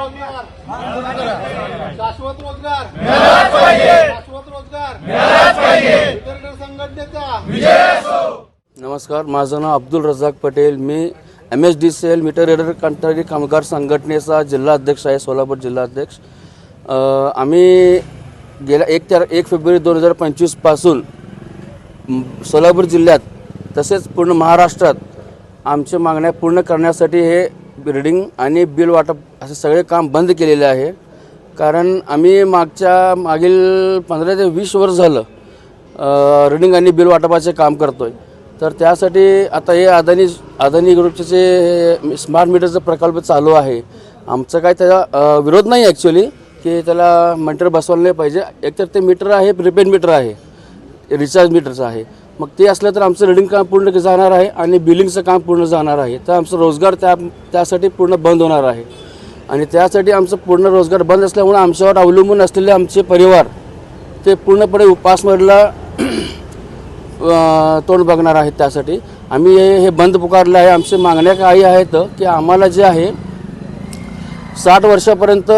रोजगार. शाश्वत रोजगार. संघटनेचा. नमस्कार माझं नाव अब्दुल रजाक पटेल. मी M S D C L meter reader कंत्राटी कामगार संघटनेचा जिल्हा अध्यक्ष आहे सोलापूर जिल्हा अध्यक्ष आम्ही गेल्या एक तार एक फेब्रुवारी दोन हजार पंचवीसपासून सोलापूर जिल्ह्यात तसेच पूर्ण महाराष्ट्रात आमच्या मागण्या पूर्ण करण्यासाठी हे बिल्डिंग आणि बिल वाटप असे सगळे काम बंद केलेले आहे. कारण आम्ही मागच्या मागील पंधरा ते वीस वर्ष झालं रिडिंग आणि बिल वाटपाचे काम करतो आहे तर त्यासाठी आता हे अदानी अदानी ग्रुपचे जे हे स्मार्ट मीटरचा प्रकल्प चालू आहे. आमचं काय त्याचा विरोध नाही ॲक्च्युली की त्याला मीटर बसवायला नाही पाहिजे. एकतर ते मीटर आहे प्रिपेड मीटर आहे. रिचार्ज मीटरचं आहे. मग ते असलं तर आमचं रिडिंग काम पूर्ण जाणार आहे आणि बिलिंगचं काम पूर्ण जाणार आहे. तर आमचं रोजगार त्या त्यासाठी पूर्ण बंद होणार आहे. आणि त्यासाठी आमचं पूर्ण रोजगार बंद असल्यामुळे आमच्यावर अवलंबून असलेले आमचे परिवार ते पूर्णपणे उपासमारीला तोंड बघणार आहेत त्यासाठी. आम्ही हे हे बंद पुकारलं आहे. आमच्या मागण्या काही आहेत की आम्हाला जे आहे साठ वर्षापर्यंत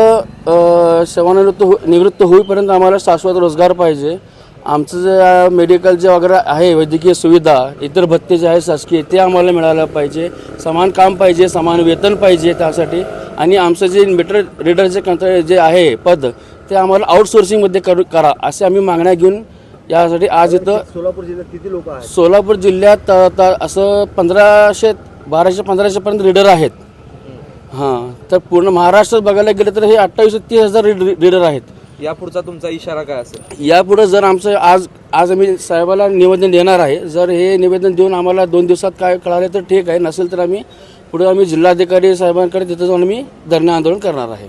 सेवानिवृत्त हो निवृत्त होईपर्यंत आम्हाला शाश्वत रोजगार पाहिजे. आमचं जे मेडिकल जे वगैरे आहे वैद्यकीय सुविधा इतर भत्ते जे आहे शासकीय ते आम्हाला मिळालं पाहिजे. समान काम पाहिजे समान वेतन पाहिजे त्यासाठी. आणि आमचं जे मीटर रिडरचे कंत्र जे आहे पद ते आम्हाला आउटसोर्सिंगमध्ये करू करा असे आम्ही मागण्या घेऊन यासाठी आज इथं सोलापूर जिल्ह्यात किती लोक आहेत? सोलापूर जिल्ह्यात आता असं पंधराशे बाराशे पंधराशेपर्यंत रीडर आहेत. हां तर पूर्ण महाराष्ट्रात बघायला गेलं तर हे अठ्ठावीस ते तीस हजार रीडर आहेत. यापुढचा तुमचा इशारा काय असेल? यापुढं जर आमचं आज आज आम्ही साहेबाला निवेदन देणार आहे जर हे निवेदन देऊन आम्हाला दोन दिवसात काय कळाले तर ठीक आहे नसेल तर आम्ही पुढे आम्ही जिल्हाधिकारी साहेबांकडे तिथं जाऊन आम्ही धरणे आंदोलन करणार आहे.